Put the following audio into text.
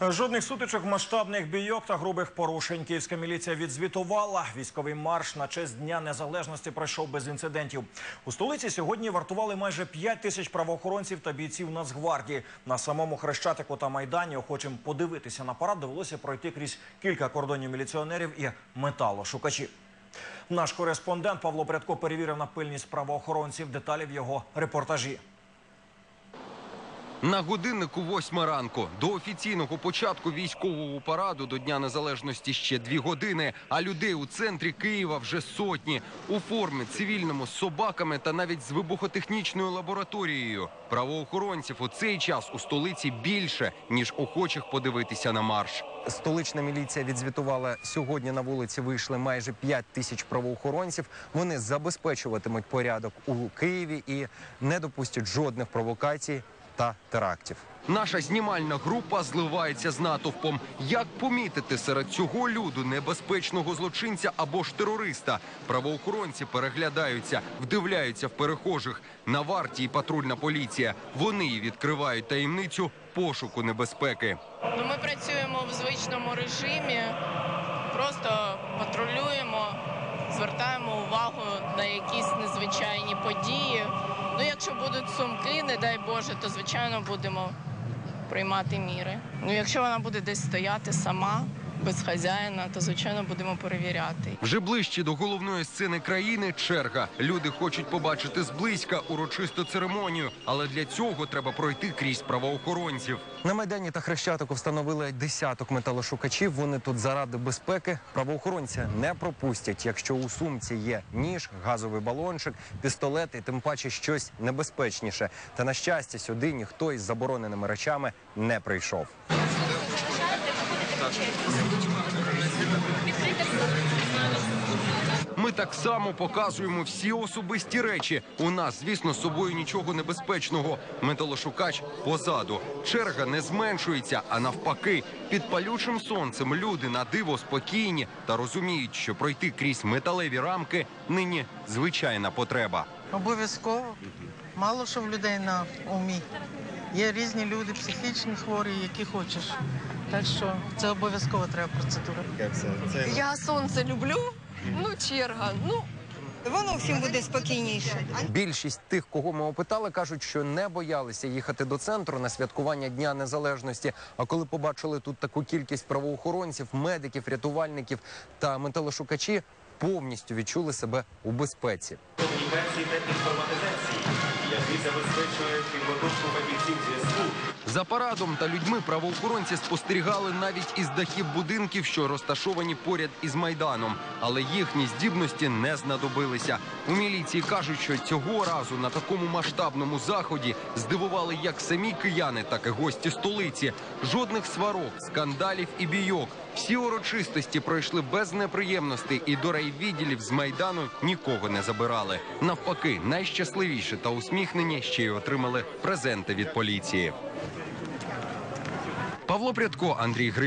Жодних сутичок, масштабних бійок та грубих порушень. Київська міліція відзвітувала. Військовий марш на честь Дня Незалежності пройшов без інцидентів. У столиці сьогодні вартували майже 5 тисяч правоохоронців та бійців Нацгвардії. На самому Хрещатику та Майдані охочим подивитися на парад довелося пройти крізь кілька кордонів міліціонерів і металошукачів. Наш кореспондент Павло Прядко перевірив на пильність правоохоронців. Деталі в його репортажі. На годиннику восьма ранку до офіційного початку військового параду до Дня Незалежності ще дві години. А людей у центрі Києва вже сотні у формі цивільному з собаками та навіть з вибухотехнічною лабораторією. Правоохоронців у цей час у столиці більше ніж охочих подивитися на марш. Столична міліція відзвітувала сьогодні. На вулиці вийшли майже 5 тисяч правоохоронців. Вони забезпечуватимуть порядок у Києві і не допустять жодних провокацій та терактів. Наша знімальна група зливається з натовпом. Як помітити серед цього люду небезпечного злочинця або ж терориста? Правоохоронці переглядаються, вдивляються в перехожих. На варті і патрульна поліція. Вони відкривають таємницю пошуку небезпеки. Ну, ми працюємо в звичному режимі, просто патрулюємо, звертаємо увагу на якісь незвичайні події. Ну, якщо будуть сумки, не то звичайно будемо приймати міри. Ну, якщо вона буде десь стояти сама, без хазяїна, то звичайно будемо перевіряти. Вже ближче до головної сцени країни черга. Люди хочуть побачити зблизька урочисту церемонію, але для цього треба пройти крізь правоохоронців. На майдані та хрещатику встановили десяток металошукачів. Вони тут заради безпеки. Правоохоронці не пропустять, якщо у сумці є ніж, газовий балончик, пістолет і тим паче щось небезпечніше. Та на щастя, сюди ніхто із забороненими речами не прийшов. Ми так само показуємо всі особисті речі. У нас, звісно, з собою нічого небезпечного. Металошукач позаду. Черга не зменшується, а навпаки, під палючим сонцем люди на диво спокійні та розуміють, що пройти крізь металеві рамки нині звичайна потреба. Обов'язково. Мало що в людей на умі. Є різні люди, психічні хворі, які хочеш. Так що це обов'язково треба процедура. Я сонце люблю. Ну, черга. Ну, Воно всім буде спокійніше. Більшість тих, кого ми опитали, кажуть, що не боялися їхати до центру на святкування Дня Незалежності. А коли побачили тут таку кількість правоохоронців, медиків, рятувальників та металошукачі, повністю відчули себе у безпеці. комунікації та інформатизації, забезпечує підготовку фахівців зв'язку За парадом та людьми правоохоронці спостерігали навіть із дахів будинків, що розташовані поряд із майданом, але їхні здібності не знадобилися. У міліції кажуть, що цього разу на такому масштабному заході здивували як самі кияни, так і гості столиці. Жодних сварок, скандалів і бійок. Всі урочистості пройшли без неприємностей, і до райвідділів з майдану нікого не забирали. Навпаки, найщасливіші та усміхнені ще й отримали презенти від поліції. Павло Прядко, Андрій Гри.